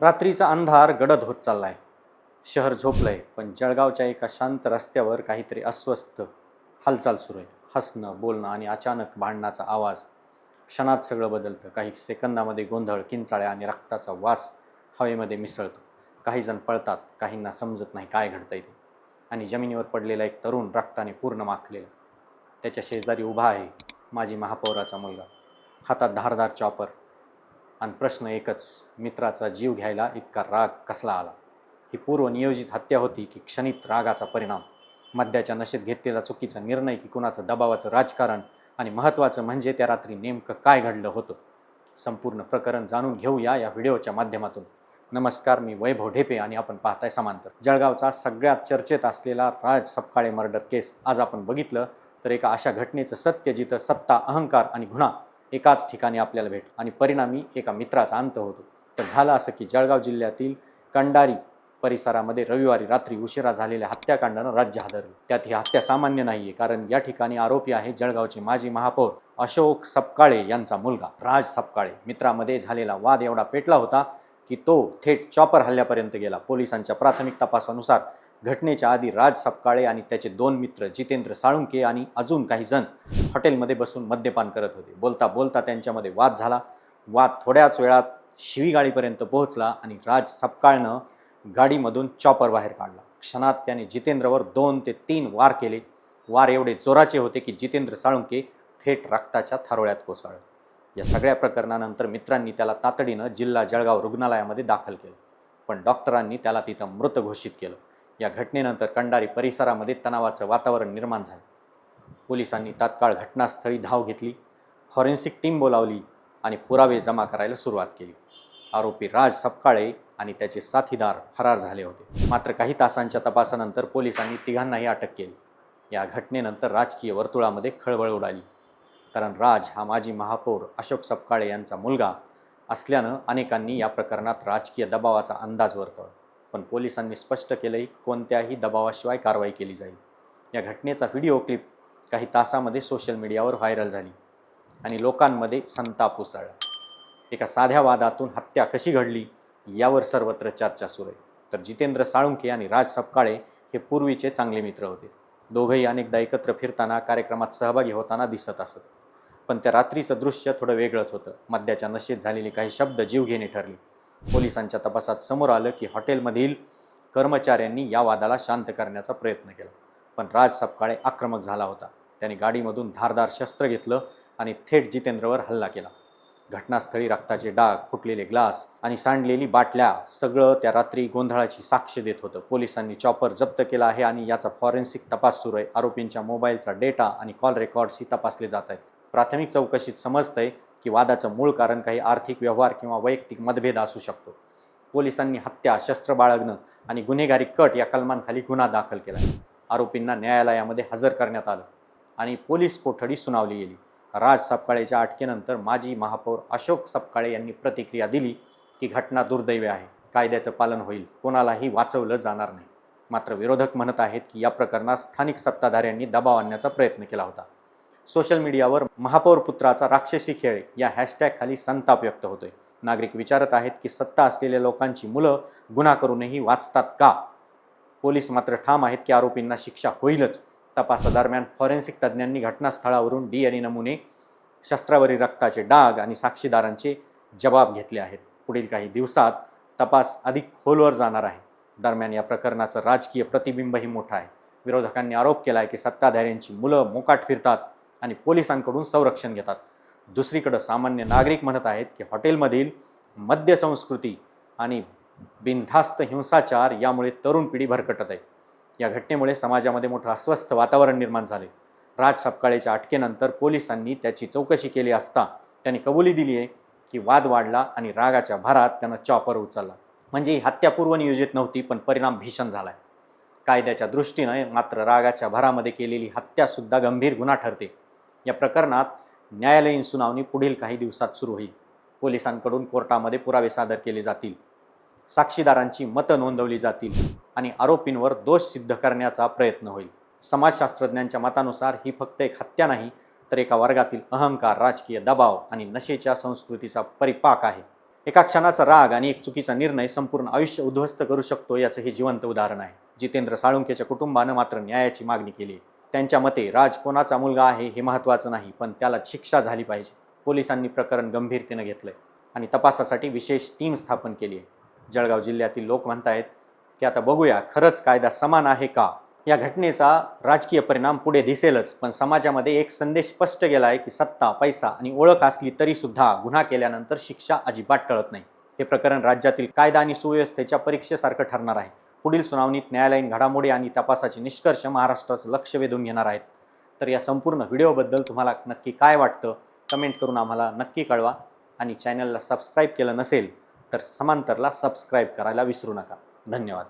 रात्रीचा अंधार गडद होत चाललाय. शहर झोपलंय पण जळगावच्या एका शांत रस्त्यावर काहीतरी अस्वस्थ हालचाल सुरू आहे. हसणं बोलणं आणि अचानक भांडणाचा आवाज. क्षणात सगळं बदलतं. काही सेकंदामध्ये गोंधळ किंचाळ्या आणि रक्ताचा वास हवेमध्ये मिसळतो. काही जण पळतात काहींना समजत नाही काय घडतंय ते. आणि जमिनीवर पडलेला एक तरुण रक्ताने पूर्ण माखलेला. त्याच्या शेजारी उभा आहे माझी महापौराचा मुलगा. हातात धारदार चॉपर. आणि प्रश्न एकच मित्राचा जीव घ्यायला इतका राग कसला आला? ही पूर्वनियोजित हत्या होती की क्षणित रागाचा परिणाम? मद्याच्या नशेत घेतलेला चुकीचा निर्णय की कुणाचं दबावाचं राजकारण? आणि महत्त्वाचं म्हणजे त्या रात्री नेमकं काय घडलं होतं? संपूर्ण प्रकरण जाणून घेऊया या व्हिडिओच्या माध्यमातून. नमस्कार मी वैभव ढेपे आणि आपण पाहताय समांतर. जळगावचा सगळ्यात चर्चेत असलेला राज सपकाळे मर्डर केस आज आपण बघितलं तर एका अशा घटनेचं सत्य जिथं सत्ता अहंकार आणि गुन्हा एकाच ठिकाणी आपल्याला भेट आणि परिणामी एका मित्राचा अंत होतो. तर झालं असं की जळगाव जिल्ह्यातील कंडारी परिसरामध्ये रविवारी रात्री उशिरा झालेल्या हत्याकांडानं राज्य हादरलं. त्यात ही हत्या सामान्य नाहीये कारण या ठिकाणी आरोपी आहे जळगावचे माजी महापौर अशोक सपकाळे यांचा मुलगा राज सपकाळे. मित्रामध्ये झालेला वाद एवढा पेटला होता की तो थेट चॉपर हल्ल्यापर्यंत गेला. पोलिसांच्या प्राथमिक तपासानुसार घटनेच्या आधी राज सपकाळे आणि त्याचे दोन मित्र जितेंद्र साळुंके आणि अजून काही जण हॉटेलमध्ये बसून मद्यपान करत होते. बोलता बोलता त्यांच्यामध्ये वाद झाला. वाद थोड्याच वेळात शिवीगाडीपर्यंत पोहोचला आणि राज सपकाळनं गाडीमधून चॉपर बाहेर काढला. क्षणात त्याने जितेंद्रवर दोन ते तीन वार केले. वार एवढे जोराचे होते की जितेंद्र साळुंके थेट रक्ताच्या थारोळ्यात कोसळले. या सगळ्या प्रकरणानंतर मित्रांनी त्याला तातडीनं जिल्हा जळगाव रुग्णालयामध्ये दाखल केलं. पण डॉक्टरांनी त्याला तिथं मृत घोषित केलं. या घटनेनंतर कंडारी परिसरामध्ये तणावाचं वातावरण निर्माण झालं. पोलिसांनी तात्काळ घटनास्थळी धाव घेतली फॉरेन्सिक टीम बोलावली आणि पुरावे जमा करायला सुरुवात केली. आरोपी राज सपकाळे आणि त्याचे साथीदार फरार झाले होते. मात्र काही तासांच्या तपासानंतर पोलिसांनी तिघांनाही अटक केली. या घटनेनंतर राजकीय वर्तुळामध्ये खळबळ उडाली. कारण राज हा माजी महापौर अशोक सपकाळे यांचा मुलगा असल्यानं अनेकांनी या प्रकरणात राजकीय दबावाचा अंदाज वर्तवला. पण पोलिसांनी स्पष्ट केलंय कोणत्याही दबावाशिवाय कारवाई केली जाईल. या घटनेचा व्हिडिओ क्लिप काही तासामध्ये सोशल मीडियावर व्हायरल झाली आणि लोकांमध्ये संताप उसळला. एका साध्या वादातून हत्या कशी घडली यावर सर्वत्र चर्चा सुरू आहे. तर जितेंद्र साळुंके आणि राज सपकाळे हे पूर्वीचे चांगले मित्र होते. दोघंही अनेकदा एकत्र फिरताना कार्यक्रमात सहभागी होताना दिसत असत. पण त्या रात्रीचं दृश्य थोडं वेगळंच होतं. मद्याच्या नशेत झालेली काही शब्द जीवघेणे ठरले. पोलिसांच्या तपासात समोर आलं की हॉटेलमधील कर्मचाऱ्यांनी या वादाला शांत करण्याचा प्रयत्न केला. पण राज सपकाळे आक्रमक झाला होता. त्याने गाडीमधून धारदार शस्त्र घेतलं आणि थेट जितेंद्रवर हल्ला केला. घटनास्थळी रक्ताचे डाग फुटलेले ग्लास आणि सांडलेली बाटल्या सगळं त्या रात्री गोंधळाची साक्ष देत होतं. पोलिसांनी चॉपर जप्त केला आहे आणि याचा फॉरेन्सिक तपास सुरू आहे. आरोपींच्या मोबाईलचा डेटा आणि कॉल रेकॉर्ड्सही तपासले जात आहेत. प्राथमिक चौकशीत समजतंय की वादाचं मूळ कारण काही आर्थिक व्यवहार किंवा वैयक्तिक मतभेद असू शकतो. पोलिसांनी हत्या शस्त्र बाळगणं आणि गुन्हेगारी कट या कलमांखाली गुन्हा दाखल केला. आरोपींना न्यायालयामध्ये हजर करण्यात आलं आणि पोलीस कोठडी सुनावली गेली. राज सपकाळेच्या अटकेनंतर माजी महापौर अशोक सपकाळे यांनी प्रतिक्रिया दिली की घटना दुर्दैवी आहे. कायद्याचं पालन होईल. कोणालाही वाचवलं जाणार नाही. मात्र विरोधक म्हणत आहेत की या प्रकरणात स्थानिक सत्ताधाऱ्यांनी दबाव आणण्याचा प्रयत्न केला होता. सोशल मीडियावर महापौर पुत्राचा राक्षसी खेळ या हॅशटॅगखाली संताप व्यक्त होतोय. नागरिक विचारत आहेत की सत्ता असलेल्या लोकांची मुलं गुन्हा करूनही वाचतात का? पोलीस मात्र ठाम आहेत की आरोपींना शिक्षा होईलच. तपासादरम्यान फॉरेन्सिक तज्ज्ञांनी घटनास्थळावरून डी आणि नमुने शस्त्रावरील रक्ताचे डाग आणि साक्षीदारांचे जबाब घेतले आहेत. पुढील काही दिवसात तपास अधिक खोलवर जाणार आहे. दरम्यान या प्रकरणाचं राजकीय प्रतिबिंबही मोठं आहे. विरोधकांनी आरोप केला आहे की सत्ताधाऱ्यांची मुलं मोकाट फिरतात. आणि पोलिसांकडून संरक्षण घेतात. दुसरीकडं सामान्य नागरिक म्हणत आहेत की हॉटेलमधील मद्य संस्कृती आणि बिनधास्त हिंसाचार यामुळे तरुण पिढी भरकटत आहे. या घटनेमुळे समाजामध्ये मोठं अस्वस्थ वातावरण निर्माण झाले. राज सपकाळेच्या अटकेनंतर पोलिसांनी त्याची चौकशी केली असता त्यांनी कबुली दिली आहे की वाद वाढला आणि रागाच्या भरात त्यानं चॉपर उचलला. म्हणजे ही हत्यापूर्व नियोजित नव्हती पण परिणाम भीषण झाला आहे कायद्याच्या दृष्टीनं मात्र रागाच्या भरामध्ये केलेली हत्यासुद्धा गंभीर गुन्हा ठरते. या प्रकरणात न्यायालयीन सुनावणी पुढील काही दिवसात सुरू होईल. पोलिसांकडून कोर्टामध्ये पुरावे सादर केले जातील. साक्षीदारांची मतं नोंदवली जातील आणि आरोपींवर दोष सिद्ध करण्याचा प्रयत्न होईल. समाजशास्त्रज्ञांच्या मतानुसार ही फक्त एक हत्या नाही तर एका वर्गातील अहंकार राजकीय दबाव आणि नशेच्या संस्कृतीचा परिपाक आहे. एका क्षणाचा राग आणि एक चुकीचा निर्णय संपूर्ण आयुष्य उद्ध्वस्त करू शकतो याचं हे जिवंत उदाहरण आहे. जितेंद्र साळुंकेच्या कुटुंबानं मात्र न्यायाची मागणी केली आहे. त्यांच्या मते राज कोणाचा मुलगा आहे हे महत्त्वाचं नाही पण त्याला शिक्षा झाली पाहिजे. पोलिसांनी प्रकरण गंभीरतेनं घेतलं आहे आणि तपासासाठी विशेष टीम स्थापन केली आहे. जळगाव जिल्ह्यातील लोक म्हणतायत की आता बघूया खरंच कायदा समान आहे का? या घटनेचा राजकीय परिणाम पुढे दिसेलच पण समाजामध्ये एक संदेश स्पष्ट गेला आहे की सत्ता पैसा आणि ओळख असली तरीसुद्धा गुन्हा केल्यानंतर शिक्षा अजिबात टळत नाही. हे प्रकरण राज्यातील कायदा आणि सुव्यवस्थेच्या परीक्षेसारखं ठरणार आहे. पुढील सुनावणीत न्यायालयीन घडामोडी आणि तपासाचे निष्कर्ष महाराष्ट्राचं लक्ष वेधून घेणार आहेत. तर या संपूर्ण व्हिडिओबद्दल तुम्हाला नक्की काय वाटतं? कमेंट करून आम्हाला नक्की कळवा आणि चॅनलला सबस्क्राईब केलं नसेल तर समांतरला सबस्क्राईब करायला विसरू नका. धन्यवाद.